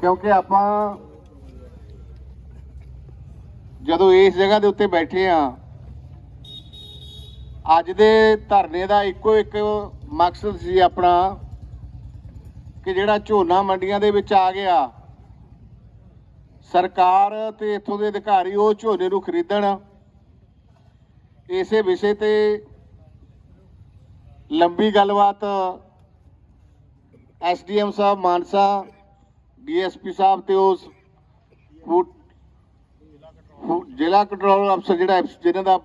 ਕਿਉਂਕਿ ਆਪਾਂ ਜਦੋਂ ਇਸ ਜਗ੍ਹਾ ਦੇ ਉੱਤੇ ਬੈਠੇ ਆ, ਅੱਜ ਦੇ ਧਰਨੇ ਦਾ ਇੱਕੋ ਇੱਕ ਮਕਸਦ ਸੀ ਆਪਣਾ ਕਿ ਜਿਹੜਾ ਝੋਨਾ ਮੰਡੀਆਂ ਦੇ ਵਿੱਚ ਆ ਗਿਆ, ਸਰਕਾਰ ਤੇ ਇੱਥੋਂ ਦੇ ਅਧਿਕਾਰੀ ਉਹ ਝੋਨੇ ਨੂੰ ਖਰੀਦਣ। ਇਸੇ ਵਿਸ਼ੇ ਤੇ ਲੰਬੀ ਗੱਲਬਾਤ ਐਸਡੀਐਮ ਸਾਹਿਬ, ਮਾਨਸਾ, ਡੀਐਸਪੀ ਸਾਹਿਬ ਤੇ ਉਸ ਫੂਡ ਫੂ- ਜ਼ਿਲ੍ਹਾ ਕੰਟਰੋਲ ਅਫਸਰ ਜਿਹੜਾ ਜਿਹਨਾਂ ਦਾ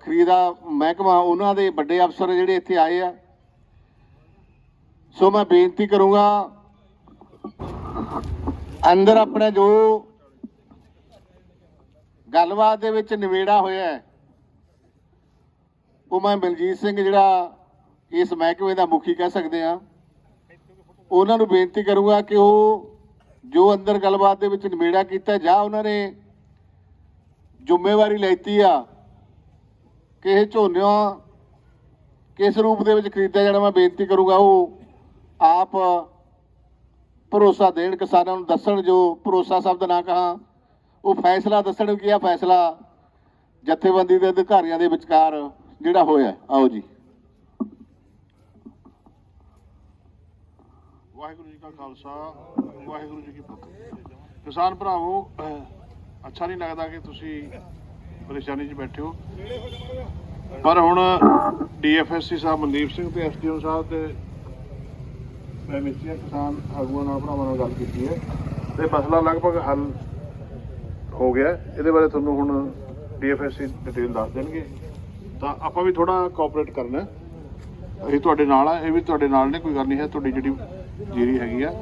ਖਰੀਦਾ ਮਹਿਕਮਾ, ਉਹਨਾਂ ਦੇ ਵੱਡੇ ਅਫਸਰ ਜਿਹੜੇ ਇੱਥੇ ਆਏ ਆ। ਸੋ ਮੈਂ ਬੇਨਤੀ ਕਰੂੰਗਾ, ਅੰਦਰ ਆਪਣੇ ਜੋ ਗੱਲਬਾਤ ਦੇ ਵਿੱਚ ਨਿਵੇੜਾ ਹੋਇਆ ਉਹ ਮੈਂ ਬਲਜੀਤ ਸਿੰਘ ਜਿਹੜਾ ਇਸ ਮਹਿਕਮੇ ਦਾ ਮੁਖੀ ਕਹਿ ਸਕਦੇ ਆ ਉਹਨਾਂ ਨੂੰ ਬੇਨਤੀ ਕਰੂੰਗਾ ਕਿ ਉਹ ਜੋ ਅੰਦਰ ਗੱਲਬਾਤ ਦੇ ਵਿੱਚ ਨਿਬੇੜਾ ਕੀਤਾ ਜਾਂ ਉਹਨਾਂ ਨੇ ਜ਼ਿੰਮੇਵਾਰੀ ਲੈਤੀ ਆ ਕਿ ਇਹ ਝੋਨਾ ਕਿਸ ਰੂਪ ਦੇ ਵਿੱਚ ਖਰੀਦਿਆ ਜਾਣਾ, ਮੈਂ ਬੇਨਤੀ ਕਰੂੰਗਾ ਉਹ ਆਪ ਭਰੋਸਾ ਦੇਣ, ਕਿਸਾਨਾਂ ਨੂੰ ਦੱਸਣ, ਜੋ ਭਰੋਸਾ ਸ਼ਬਦ ਨਾ ਕਹਾ, ਉਹ ਫੈਸਲਾ ਦੱਸਣ ਕਿ ਆ ਫੈਸਲਾ ਜਥੇਬੰਦੀ ਦੇ ਅਧਿਕਾਰੀਆਂ ਦੇ ਵਿਚਕਾਰ ਜਿਹੜਾ ਹੋਇਆ। ਆਓ ਜੀ। ਵਾਹਿਗੁਰੂ ਜੀ ਕਾ ਖਾਲਸਾ, ਵਾਹਿਗੁਰੂ ਜੀ ਕੀ ਫਤਿਹ। ਕਿਸਾਨ ਭਰਾਵੋ ਅੱਛਾ ਨਹੀਂ ਲੱਗਦਾ ਕਿ ਤੁਸੀਂ ਪਰੇਸ਼ਾਨੀ 'ਚ ਬੈਠੇ ਹੋ। ਪਰ ਹੁਣ ਡੀਐਫਐਸਸੀ ਸਾਹਿਬ ਮਨਦੀਪ ਸਿੰਘ ਤੇ ਐਸਡੀਓ ਸਾਹਿਬ ਤੇ ਮੈਂ ਮਿੱਤੀਆਂ ਕਿਸਾਨ ਆਗੂਆਂ ਨਾਲ, ਭਰਾਵਾਂ ਨਾਲ ਗੱਲ ਕੀਤੀ ਹੈ। ਤੇ ਮਸਲਾ ਲਗਭਗ ਹੱਲ ਹੋ ਗਿਆ ਇਹਦੇ ਬਾਰੇ ਤੁਹਾਨੂੰ ਹੁਣ ਡੀਐਫਐਸਸੀ ਡਿਟੇਲ ਦੱਸ ਦੇਣਗੇ। ਤਾਂ ਆਪਾਂ ਵੀ ਥੋੜਾ ਕੋਆਪਰੇਟ ਕਰਨਾ ਅਸੀਂ ਤੁਹਾਡੇ ਨਾਲ ਆ ਇਹ ਵੀ ਤੁਹਾਡੇ ਨਾਲ ਨੇ, ਕੋਈ ਗੱਲ ਨਹੀਂ ਹੈ। ਤੁਹਾਡੀ ਜਿਹੜੀ ਜੀਰੀ ਹੈਗੀ ਆ।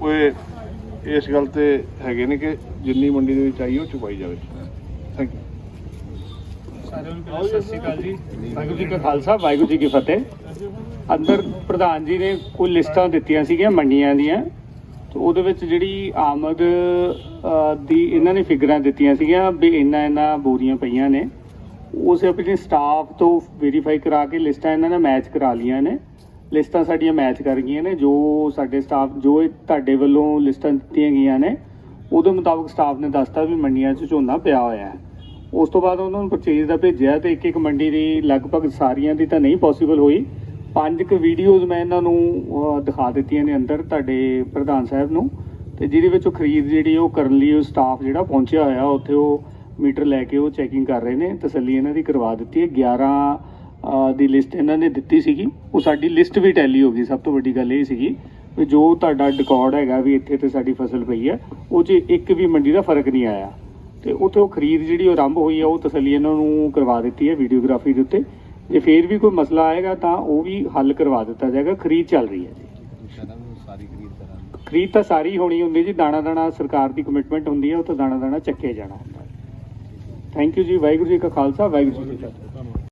ਉਹ ਇਹ ਇਸ ਗੱਲ ਤੇ ਹੈਗੇ ਨੇ ਕਿ ਜਿੰਨੀ ਮੰਡੀ ਦੇ ਵਿੱਚ ਆਈ ਉਹ ਚੁਕਾਈ ਜਾਵੇ। ਥੈਂਕ ਯੂ ਸਾਰਿਆਂ ਨੂੰ ਪਹਿਲਾਂ ਸਤਿ ਸ਼੍ਰੀ ਅਕਾਲ ਜੀ। ਵਾਹਿਗੁਰੂ ਜੀ ਕਾ ਖਾਲਸਾ ਵਾਹਿਗੁਰੂ ਜੀ ਕੀ ਫਤਿਹ। ਅੰਦਰ ਪ੍ਰਧਾਨ ਜੀ ਨੇ ਕੋਈ ਲਿਸਟਾਂ ਦਿੱਤੀਆਂ ਸੀਗੀਆਂ ਮੰਡੀਆਂ ਦੀਆਂ। ਤੇ ਉਹਦੇ ਵਿੱਚ ਜਿਹੜੀ ਆਮਦ ਦੀ ਇਹਨਾਂ ਨੇ ਫਿਗਰਾਂ ਦਿੱਤੀਆਂ ਸੀਗੀਆਂ ਵੀ ਇੰਨਾ ਇੰਨਾ ਬੋਰੀਆਂ ਪਈਆਂ ਨੇ। ਉਸ ਆਪਣੇ ਸਟਾਫ ਤੋਂ ਵੈਰੀਫਾਈ ਕਰਾ ਕੇ ਲਿਸਟਾਂ ਇਹਨਾਂ ਨੇ ਮੈਚ ਕਰਾ ਲੀਆਂ ਨੇ। ਲਿਸਟਾਂ ਸਾਡੀਆਂ ਮੈਚ ਕਰ ਗਈਆਂ ਨੇ, ਜੋ ਸਾਡੇ ਸਟਾਫ ਜੋ ਇਹ ਤੁਹਾਡੇ ਵੱਲੋਂ ਲਿਸਟਾਂ ਦਿੱਤੀਆਂ ਗਈਆਂ ਨੇ, ਉਹਦੇ ਮੁਤਾਬਕ ਸਟਾਫ ਨੇ ਦੱਸਤਾ ਵੀ ਮੰਡੀਆਂ 'ਚ ਝੋਨਾ ਪਿਆ ਹੋਇਆ ਹੈ। ਉਸ ਤੋਂ ਬਾਅਦ ਉਹਨਾਂ ਨੂੰ ਪਰਚੇਜ਼ ਦਾ ਭੇਜਿਆ ਤੇ ਇੱਕ ਇੱਕ ਮੰਡੀ ਦੀ ਲਗਭਗ ਸਾਰੀਆਂ ਦੀ ਤਾਂ ਨਹੀਂ ਪੋਸੀਬਲ ਹੋਈ। ਪੰਜ ਕੁ ਵੀਡੀਓਜ਼ ਮੈਂ ਇਹਨਾਂ ਨੂੰ ਦਿਖਾ ਦਿੱਤੀਆਂ ਨੇ ਅੰਦਰ ਤੁਹਾਡੇ ਪ੍ਰਧਾਨ ਸਾਹਿਬ ਨੂੰ। ਤੇ ਜਿਹਦੇ ਵਿੱਚ ਉਹ ਖਰੀਦ ਜਿਹੜੀ ਉਹ ਕਰਨ ਲਈ ਉਹ ਸਟਾਫ ਜਿਹੜਾ ਪਹੁੰਚਿਆ ਹੋਇਆ, ਉੱਥੇ ਉਹ ਮੀਟਰ ਲੈ ਕੇ ਉਹ ਚੈਕਿੰਗ ਕਰ ਰਹੇ ਨੇ, ਤਸੱਲੀ ਇਹਨਾਂ ਦੀ ਕਰਵਾ ਦਿੱਤੀ ਹੈ। 11 ਦੀ ਲਿਸਟ ਇਹਨਾਂ ਨੇ ਦਿੱਤੀ ਸੀਗੀ। ਉਹ ਸਾਡੀ ਲਿਸਟ ਵੀ ਟੈਲੀ ਹੋ ਗਈ। ਸਭ ਤੋਂ ਵੱਡੀ ਗੱਲ ਇਹ ਸੀਗੀ ਵੀ ਜੋ ਤੁਹਾਡਾ ਰਿਕਾਰਡ ਹੈਗਾ ਵੀ ਇੱਥੇ ਤੇ ਸਾਡੀ ਫਸਲ ਪਈ ਹੈ ਉਹ 'ਚ ਇੱਕ ਵੀ ਮੰਡੀ ਦਾ ਫ਼ਰਕ ਨਹੀਂ ਆਇਆ। ਤੇ ਉੱਥੇ ਉਹ ਖਰੀਦ ਜਿਹੜੀ ਉਹ ਆਰੰਭ ਹੋਈ ਹੈ ਉਹ ਤਸੱਲੀ ਇਹਨਾਂ ਨੂੰ ਕਰਵਾ ਦਿੱਤੀ ਹੈ ਵੀਡੀਓਗ੍ਰਾਫੀ ਦੇ ਉੱਤੇ। ਜੇ ਫੇਰ ਵੀ ਕੋਈ ਮਸਲਾ ਆਏਗਾ ਤਾਂ ਉਹ ਵੀ ਹੱਲ ਕਰਵਾ ਦਿੱਤਾ ਜਾਏਗਾ। ਖਰੀਦ ਚੱਲ ਰਹੀ ਹੈ ਜੀ। ਖਰੀਦ ਤਾਂ ਸਾਰੀ ਹੋਣੀ ਹੁੰਦੀ ਜੀ। ਦਾਣਾ ਦਾਣਾ ਸਰਕਾਰ ਦੀ ਕਮਿਟਮੈਂਟ ਹੁੰਦੀ ਹੈ ਉਹ ਤਾਂ ਦਾਣਾ ਦਾਣਾ ਚੱਕੇ ਜਾਣਾ ਹੁੰਦਾ। ਹੈ ਥੈਂਕ ਯੂ ਜੀ। ਵਾਹਿਗੁਰੂ ਜੀ ਕਾ ਖਾਲਸਾ, ਵਾਹਿਗੁਰੂ ਜੀ ਕੀ ਫਤਿਹ।